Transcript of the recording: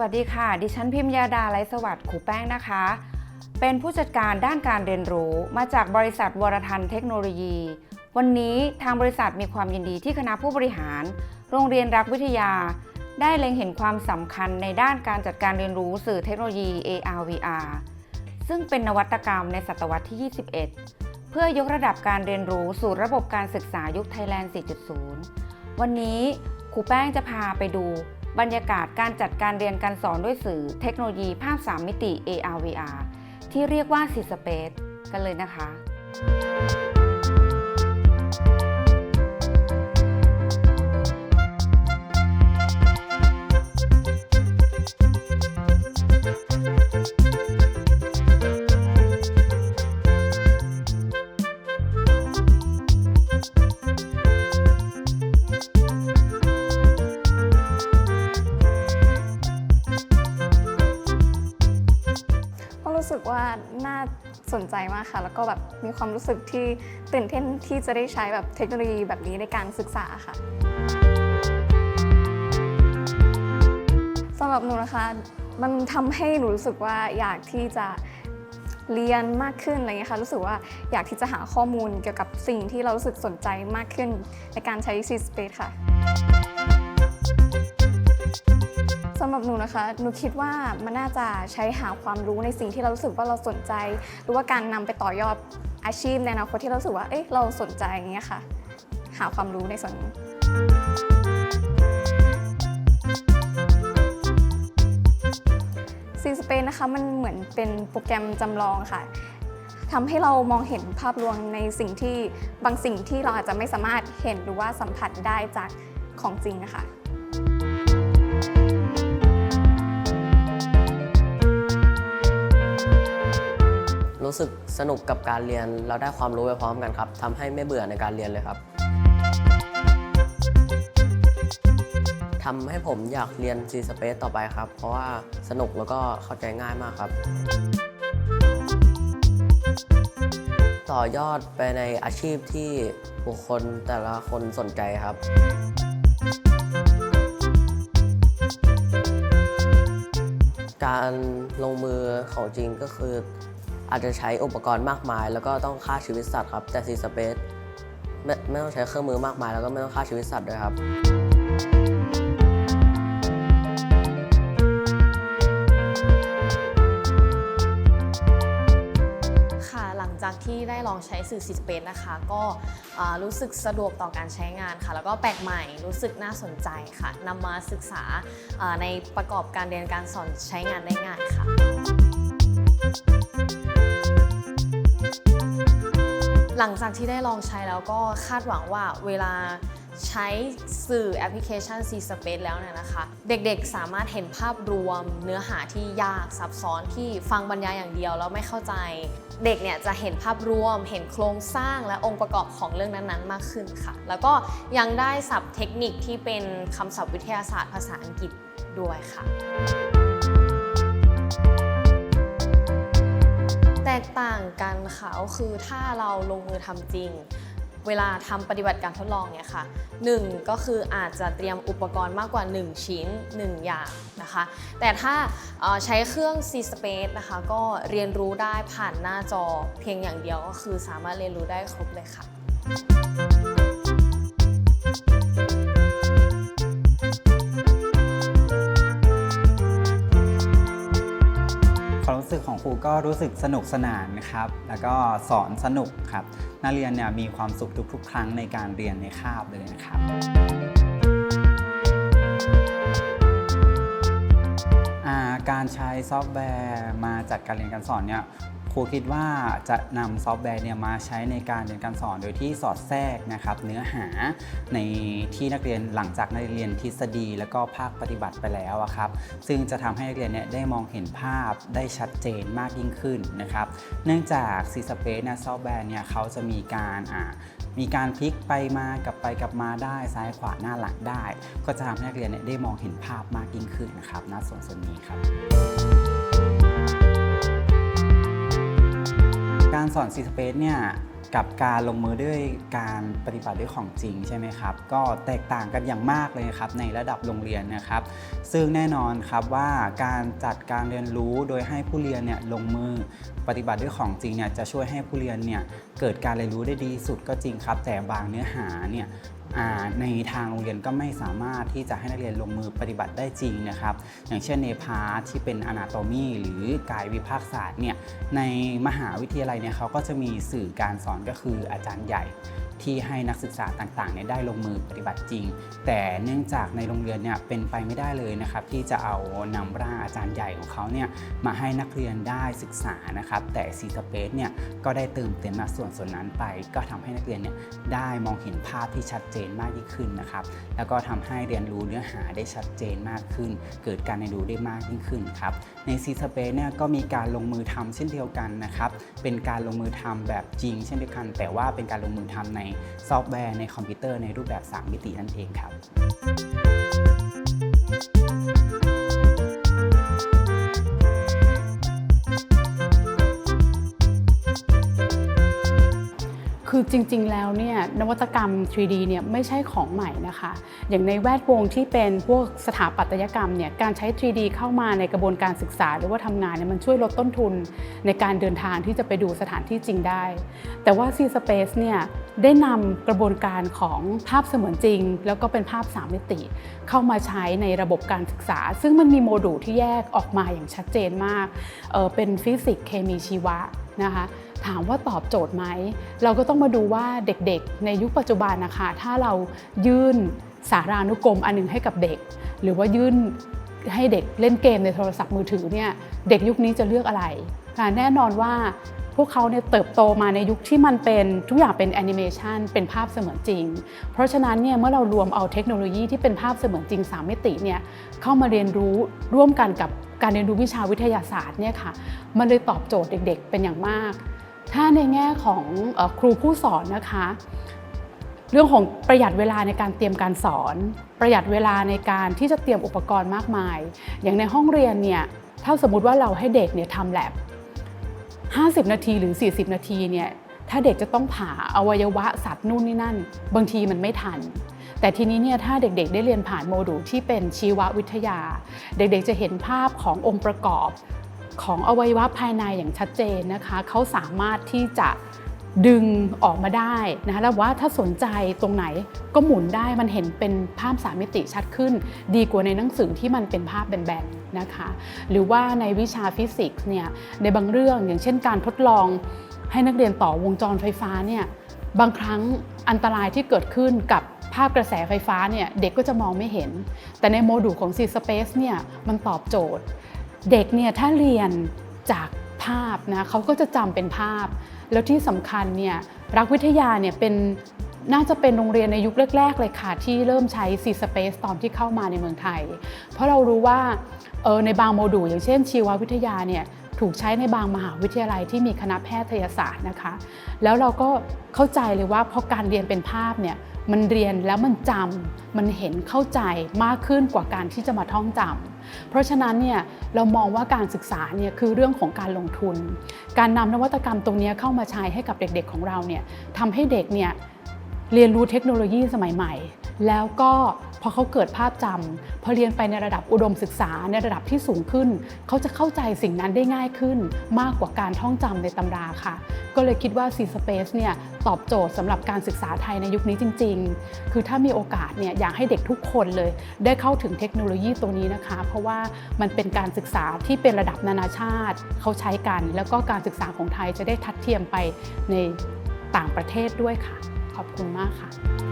วัสดีค่ะ ดิฉันพิมยาดาไลสวัสดิ์ขูแป้งนะคะ เป็นผู้จัดการด้านการเรียนรู้มาจากบริษัทวรทันเทคโนโลยี วันนี้ทางบริษัทมีความยินดีที่คณะผู้บริหาร โรงเรียนรักวิทยา ได้เล็งเห็นความสำคัญในด้านการจัดการเรียนรู้สื่อเทคโนโลยี AR VR ซึ่งเป็นนวัตกรรมในศตวรรษที่ 21 เพื่อยกระดับการเรียนรู้สู่ระบบการศึกษายุคไทยแลนด์ 4.0 วันนี้ครูแป้งจะพาไปดู บรรยากาศการจัดการเรียนการสอนด้วยสื่อเทคโนโลยีภาพ 3 มิติ AR VR ที่เรียกว่า c ีสเปซกันเลยนะคะ รู้สึกว่าน่าสนใจมากค่ะ แล้วก็แบบมีความรู้สึกที่ตื่นเต้นที่จะได้ใช้แบบเทคโนโลยีแบบนี้ในการศึกษาค่ะสำหรับหนูนะคะมันทำให้หนูรู้สึกว่าอยากที่จะเรียนมากขึ้นอะไรเงี้ยค่ะรู้สึกว่าอยากที่จะหาข้อมูลเกี่ยวกับสิ่งที่เรารู้สึกสนใจมากขึ้นในการใช้ C Space ค่ะ สำหรับหนูนะคะ หนูคิดว่ามันน่าจะใช้หาความรู้ในสิ่งที่เรารู้สึกว่าเราสนใจ หรือว่าการนำไปต่อยอดอาชีพในอนาคตที่เราสึกว่า เอ๊ะ เราสนใจอย่างเงี้ยค่ะ หาความรู้ในส่วนนี้ซีสเปนนะคะ มันเหมือนเป็นโปรแกรมจำลองค่ะทำให้เรามองเห็นภาพรวมในสิ่งที่บางสิ่งที่เราอาจจะไม่สามารถเห็นหรือว่าสัมผัสได้จากของจริงนะคะ รู้สึกสนุกกับการเรียน เราได้ความรู้ไปพร้อมกันครับทำให้ไม่เบื่อในการเรียนเลยครับทำให้ผมอยากเรียน C Space ต่อไปครับ เพราะว่าสนุกแล้วก็เข้าใจง่ายมากครับ ต่อยอดไปในอาชีพที่บุคคลแต่ละคนสนใจครับการลงมือของจริงก็คือ อาจจะใช้อุปกรณ์มากมาย แล้วก็ต้องฆ่าชีวิตสัตว์ครับ แต่ซีสเปซไม่ไม่ต้องใช้เครื่องมือมากมาย แล้วก็ไม่ต้องฆ่าชีวิตสัตว์ด้วยครับค่ะหลังจากที่ได้ลองใช้สื่อ C Space นะคะ ก็รู้สึกสะดวกต่อการใช้งานค่ะ แล้วก็แปลกใหม่รู้สึกน่าสนใจค่ะนำมาศึกษาในประกอบการเรียนการสอนใช้งานได้ง่ายค่ะ หลังจากที่ได้ลองใช้แล้วก็คาดหวังว่าเวลาใช้สื่อแอปพลิเคชัน C Space แล้วเนี่ยนะคะ เด็กๆสามารถเห็นภาพรวมเนื้อหาที่ยากซับซ้อนที่ฟังบรรยายอย่างเดียวแล้วไม่เข้าใจ เด็กเนี่ยจะเห็นภาพรวม เห็นโครงสร้างและองค์ประกอบของเรื่องนั้นๆ มากขึ้นค่ะ แล้วก็ยังได้ศัพท์เทคนิคที่เป็นคำศัพท์วิทยาศาสตร์ภาษาอังกฤษด้วยค่ะ กต่างกันค่ะก็คือถ้าเราลงมือทำจริง เวลาทำปฏิบัติการทดลองเนี่ยค่ะหนึ่งก็คืออาจจะเตรียมอุปกรณ์มากกว่า 1 ชิ้น 1 อย่างนะคะ แต่ถ้าใช้เครื่อง C Space นะคะ ก็เรียนรู้ได้ผ่านหน้าจอเพียงอย่างเดียวก็คือสามารถเรียนรู้ได้ครบเลยค่ะ รูก็รู้สึกสนุกสนานนะครับ แล้วก็สอนสนุกครับ นักเรียนเนี่ยมีความสุขทุกๆ ครั้งในการเรียนในคาบเลยนะครับการใช้ซอฟต์แวร์มาจัดการเรียนการสอนเนี่ย รูคิดว่าจะนำซอฟต์แวร์เนี่ยมาใช้ในการเรียนการสอนโดยที่สอดแทรกนะครับเนื้อหาในที่นักเรียนหลังจากนักเรียนทฤษฎี แล้วก็ภาคปฏิบัติไปแล้วอะครับซึ่งจะทำให้นักเรียนเนี่ยได้มองเห็นภาพได้ชัดเจนมากยิ่งขึ้นนะครับเนื่องจาก C Space เนี่ยซอฟต์แวร์เนี่ยเขาจะมีการอ่ามีการพลิกไปมากลับไปกลับมาได้ซ้ายขวาหน้าหลังได้ ก็จะทำให้นักเรียนเนี่ยได้มองเห็นภาพมากยิ่งขึ้นนะครับณส่วนส่วนนี้ครับ การสอนซีสเปซเนี่ยกับการลงมือด้วยการปฏิบัติด้วยของจริงใช่ไหมครับ ก็แตกต่างกันอย่างมากเลยครับในระดับโรงเรียนนะครับ ซึ่งแน่นอนครับว่าการจัดการเรียนรู้โดยให้ผู้เรียนเนี่ยลงมือ ปฏิบัติด้วยของจริงเนี่ยจะช่วยให้ผู้เรียนเนี่ยเกิดการเรียนรู้ได้ดีสุดก็จริงครับ แต่บางเนื้อหาเนี่ยในทางโรงเรียนก็ไม่สามารถที่จะให้นักเรียนลงมือปฏิบัติได้จริงนะครับ อย่างเช่นในพาร์ทที่เป็นอนาโตมีหรือกายวิภาคศาสตร์เนี่ยในมหาวิทยาลัยเนี่ยเขาก็จะมีสื่อการสอนก็คืออาจารย์ใหญ่ ที่ให้นักศึกษาต่างๆเนี่ยได้ลงมือปฏิบัติจริง แต่เนื่องจากในโรงเรียนเนี่ยเป็นไปไม่ได้เลยนะครับที่จะเอานำร่างอาจารย์ใหญ่ของเขาเนี่ยมาให้นักเรียนได้ศึกษานะครับ แต่ C Space เนี่ยก็ได้เติมเต็มส่วนส่วนนั้นไป ก็ทำให้นักเรียนเนี่ยได้มองเห็นภาพที่ชัดเจนมากยิ่งขึ้นนะครับ แล้วก็ทำให้เรียนรู้เนื้อหาได้ชัดเจนมากขึ้น เกิดการเรียนรู้ได้มากยิ่งขึ้นครับ ใน C Space เนี่ยก็มีการลงมือทำเช่นเดียวกันนะครับเป็นการลงมือทำแบบจริง เช่นเดียวกัน แต่ว่าเป็นการลงมือทำในซอฟต์แวร์ในคอมพิวเตอร์ในรูปแบบ 3 มิตินั่นเองครับ คือจริงๆ แล้วเนี่ยนวัตกรรม 3D เนี่ยไม่ใช่ของใหม่นะคะ อย่างในแวดวงที่เป็นพวกสถาปัตยกรรมเนี่ยการใช้ 3D เข้ามาในกระบวนการศึกษา หรือว่าทำงานเนี่ยมันช่วยลดต้นทุนในการเดินทางที่จะไปดูสถานที่จริงได้ แต่ว่า C Space เนี่ยได้นำกระบวนการของภาพเสมือนจริง แล้วก็เป็นภาพ 3 มิติ เข้ามาใช้ในระบบการศึกษา ซึ่งมันมีโมดูลที่แยกออกมาอย่างชัดเจนมากเออเป็นฟิสิกส์เคมีชีวะนะคะ ถามว่าตอบโจทย์ไหม เราก็ต้องมาดูว่าเด็กๆ ในยุคปัจจุบันนะคะ ถ้าเรายื่นสารานุกรมอันหนึงให้กับเด็ก หรือว่ายื่นให้เด็กเล่นเกมในโทรศัพท์มือถือเนี่ยเด็กยุคนี้จะเลือกอะไรแน่นอนว่าพวกเขาเนี่ยเติบโตมาในยุคที่มันเป็นทุกอย่างเป็นแอนิเมชันเป็นภาพเสมือนจริง เพราะฉะนั้นเนี่ยเมื่อเรารวมเอาเทคโนโลยีที่เป็นภาพเสมือนจริง 3 มิติเนี่ยเข้ามาเรียนรู้ร่วมกันกับการเรียนรู้วิชาวิทยาศาสตร์เนี่ยค่ะมันเลยตอบโจทย์เด็ก ๆ เป็นอย่างมาก ถ้าในแง่ของอครูผู้สอนนะคะ เรื่องของประหยัดเวลาในการเตรียมการสอน ประหยัดเวลาในการที่จะเตรียมอุปกรณ์มากมาย อย่างในห้องเรียนเนี่ยถ้าสมมติว่าเราให้เด็กเนี่ยทำแลบ50 นาทีหรือ 40 นาทีเนี่ยถ้าเด็กจะต้องผ่าอวัยวะสัตว์นู่นนี่นั่น บางทีมันไม่ทัน แต่ทีนี้เนี่ยถ้าเด็กๆ ได้เรียนผ่านโมดูลที่เป็นชีววิทยา เด็กๆจะเห็นภาพขององค์ประกอบ ของอวัยวะภายในอย่างชัดเจนนะคะเขาสามารถที่จะดึงออกมาได้นะคะแล้วว่าถ้าสนใจตรงไหนก็หมุนได้มันเห็นเป็นภาพสามมิติชัดขึ้น ดีกว่าในหนังสือที่มันเป็นภาพแบนๆนะคะหรือว่าในวิชาฟิสิกส์เนี่ยในบางเรื่องอย่างเช่นการทดลองให้นักเรียนต่อวงจรไฟฟ้าเนี่ยบางครั้งอันตรายที่เกิดขึ้นกับภาพกระแสไฟฟ้าเนี่ยเด็กก็จะมองไม่เห็น แต่ในโมดูลของ C Space เนี่ยมันตอบโจทย์ เด็กเนี่ยถ้าเรียนจากภาพนะเขาก็จะจำเป็นภาพ แล้วที่สำคัญเนี่ยรักวิทยาเนี่ยเป็นน่าจะเป็นโรงเรียนในยุคแรก ๆ เลยค่ะ ที่เริ่มใช้ C Space ตอนที่เข้ามาในเมืองไทย เพราะเรารู้ว่าเออในบางโมดูลอย่างเช่น ชีววิทยาเนี่ยถูกใช้ในบางมหาวิทยาลัยที่มีคณะแพทยศาสตร์นะคะ แล้วเราก็เข้าใจเลยว่าพอการเรียนเป็นภาพเนี่ย มันเรียนแล้วมันจำมันเห็นเข้าใจมากขึ้นกว่าการที่จะมาท่องจำเพราะฉะนั้นเนี่ยเรามองว่าการศึกษาเนี่ยคือเรื่องของการลงทุน การนำนวัตกรรมตรงนี้เข้ามาใช้ให้กับเด็กๆของเราเนี่ยทำให้เด็กเนี่ยเรียนรู้เทคโนโลยีสมัยใหม่ แล้วก็ พอเขาเกิดภาพจำพอเรียนไปในระดับอุดมศึกษาในระดับที่สูงขึ้น เขาจะเข้าใจสิ่งนั้นได้ง่ายขึ้น มากกว่าการท่องจำในตำราค่ะ ก็เลยคิดว่า C Space เนี่ยตอบโจทย์สำหรับการศึกษาไทยในยุคนี้จริง ๆ คือถ้ามีโอกาสเนี่ยอยากให้เด็กทุกคนเลย ได้เข้าถึงเทคโนโลยีตัวนี้นะคะ เพราะว่ามันเป็นการศึกษาที่เป็นระดับนานาชาติ เขาใช้กัน แล้วก็การศึกษาของไทยจะได้ทัดเทียมไปในต่างประเทศด้วยค่ะ ขอบคุณมากค่ะ